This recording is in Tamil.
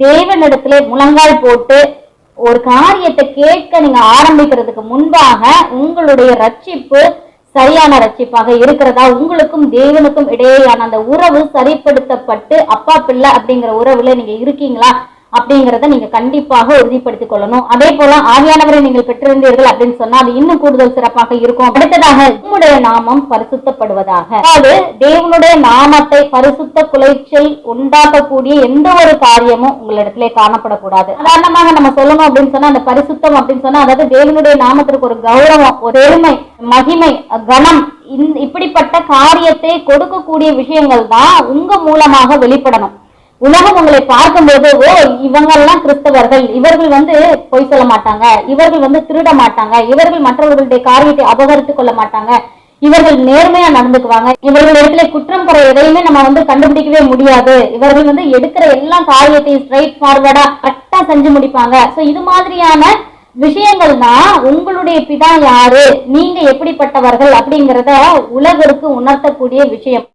தேவனிடத்துல முழங்கால் போட்டு ஒரு காரியத்தை கேட்க நீங்க ஆரம்பிக்கிறதுக்கு முன்பாக உங்களுடைய ரட்சிப்பு சரியான ரட்சிப்பாக இருக்கிறதா? உங்களுக்கும் தேவனுக்கும் இடையேயான அந்த உறவு சரிப்படுத்தப்பட்டு அப்பா பிள்ளை அப்படிங்கிற உறவுல நீங்க இருக்கீங்களா? அப்படிங்கிறத நீங்க கண்டிப்பாக உறுதிப்படுத்திக் கொள்ளணும். அதே போல ஆவியானவரை நீங்கள் பெற்றிருந்தீர்கள் அப்படின்னு சொன்னா அது இன்னும் கூடுதல் சிறப்பாக இருக்கும். அடுத்ததாக உங்களுடைய நாமம் பரிசுத்தப்படுவதாக. அதாவது தேவனுடைய நாமத்தை பரிசுத்த குலைச்சல் உண்டாக்கக்கூடிய எந்த ஒரு காரியமும் உங்களிடத்துல காணப்படக்கூடாது. சாதாரணமாக நம்ம சொல்லணும் அப்படின்னு சொன்னா அந்த பரிசுத்தம் அப்படின்னு சொன்னா அதாவது தேவனுடைய நாமத்திற்கு ஒரு கௌரவம் ஒரு பெருமை மகிமை கணம் இப்படிப்பட்ட காரியத்தை கொடுக்கக்கூடிய விஷயங்கள் தான் உங்க மூலமாக வெளிப்படணும். உலகம் உங்களை பார்க்கும்போது ஓ இவங்கெல்லாம் கிறிஸ்தவர்கள். இவர்கள் வந்து பொய் சொல்ல மாட்டாங்க. இவர்கள் வந்து திருட மாட்டாங்க. இவர்கள் மற்றவர்களுடைய காரியத்தை அபகரித்துக் கொள்ள மாட்டாங்க. இவர்கள் நேர்மையா நடந்துக்குவாங்க. இவர்கள் இடத்துல குற்றம் குறை எதையுமே நம்ம வந்து கண்டுபிடிக்கவே முடியாது. இவர்கள் வந்து எடுக்கிற எல்லா காரியத்தையும் ஸ்ட்ரைட் ஃபார்வர்டா கரெக்டா செஞ்சு முடிப்பாங்க. சோ இது மாதிரியான விஷயங்கள் தான் உங்களுடைய பிதா யாரு? நீங்க எப்படிப்பட்டவர்கள்? அப்படிங்கறத உலகருக்கு உணர்த்தக்கூடிய விஷயம்.